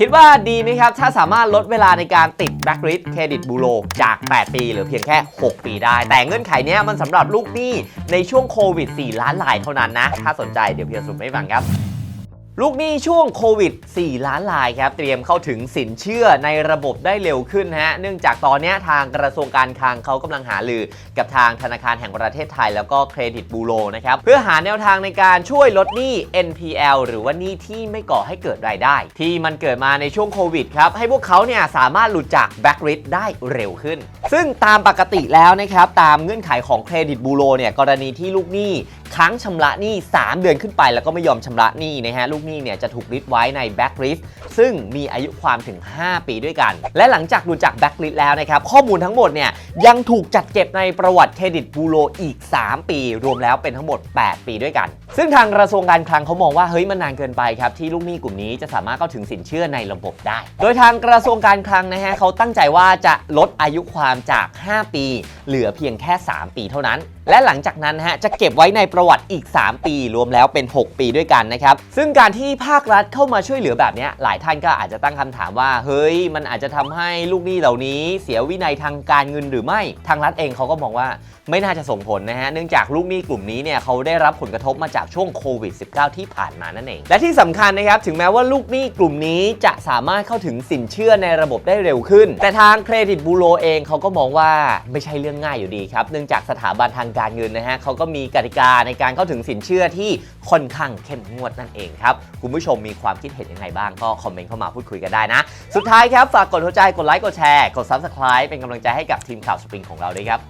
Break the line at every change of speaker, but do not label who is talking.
คิดว่าดีไหมครับ ถ้าสามารถลดเวลาในการติดแบ็กริสเครดิตบูโรจาก 8 ปีเหรือเพียงแค่ 6 ปีได้ แต่เงื่อนไขนี้มันสำหรับลูกหนี้ในช่วงโควิด 4 ล้านรายเท่านั้นนะ ถ้าสนใจเดี๋ยวพี่จะสรุปให้ฟังครับ ลูกหนี้ช่วงโควิด 4 ล้านรายครับ เตรียมเข้าถึงสินเชื่อในระบบได้เร็วขึ้นฮะ เนื่องจากตอนนี้ทางกระทรวงการคลังเขากำลังหาลือกับทางธนาคารแห่งประเทศไทย แล้วก็เครดิตบูโรนะครับ เพื่อหาแนวทางในการช่วยลดหนี้ NPL หรือว่าหนี้ที่ไม่ก่อให้เกิดรายได้ ที่มันเกิดมาในช่วงโควิดครับ ให้พวกเขาเนี่ยสามารถหลุดจากแบ็กริดได้เร็วขึ้น ซึ่งตามปกติแล้วนะครับตามเงื่อนไขของเครดิตบูโรเนี่ยกรณีที่ลูกหนี้ ค้างชำระหนี้ 3 เดือนขึ้นไปแล้วก็ไม่ยอมชำระหนี้นะฮะลูกหนี้เนี่ยจะถูกริดไว้ในแบ็กลิสซึ่งมีอายุความถึง 5 ปีด้วยกัน และหลังจากดูจากแบ็กลิสแล้วนะครับ ข้อมูลทั้งหมดเนี่ยยังถูกจัดเก็บในประวัติเครดิตบูโรอีก 3 ปี รวมแล้วเป็นทั้งหมด 8 ปีด้วยกัน ซึ่งทางกระทรวงการคลังเขามองว่าเฮ้ยมันนานเกินไปครับที่ลูกหนี้กลุ่มนี้จะสามารถเข้าถึงสินเชื่อในระบบได้ โดยทางกระทรวงการคลังนะฮะเขาตั้งใจว่าจะลดอายุความจาก 5 ปี เหลือเพียงแค่ 3 ปีเท่านั้น และหลังจากนั้นฮะจะเก็บไว้ในประวัติอีก 3 ปี รวมแล้วเป็น 6 ปีด้วยกันนะครับ ซึ่งการที่ภาครัฐเข้ามาช่วยเหลือแบบนี้หลายท่านก็อาจจะตั้งคำถามว่า เฮ้ย มันอาจจะทำให้ลูกหนี้เหล่านี้เสียวินัยทางการเงินหรือไม่ ทางรัฐเองเขาก็มองว่าไม่น่าจะส่งผลนะฮะ เนื่องจากลูกหนี้กลุ่มนี้เนี่ยเขาได้รับผลกระทบมาจากช่วงโควิด -19 ที่ผ่านมานั่นเอง และที่สำคัญนะครับ ถึงแม้ว่าลูกหนี้กลุ่มนี้จะสามารถเข้าถึงสินเชื่อในระบบได้เร็วขึ้น แต่ทางเครดิตบูโรเองเขาก็มองว่าไม่ใช่เรื่องง่ายอยู่ดีครับ เนื่องจากสถาบันทางการเงินนะฮะเขาก็มีกติกาในการเข้าถึงสินเชื่อที่ค่อนข้างเข้มงวดนั่นเองครับ คุณผู้ชมมีความคิดเห็นยังไงบ้างก็คอมเมนต์เข้ามาพูดคุยกันได้นะ สุดท้ายครับ ฝากกดหัวใจกดไลค์กดแชร์กด Subscribe เป็นกำลังใจให้กับทีมข่าวสปริงของเราด้วยครับ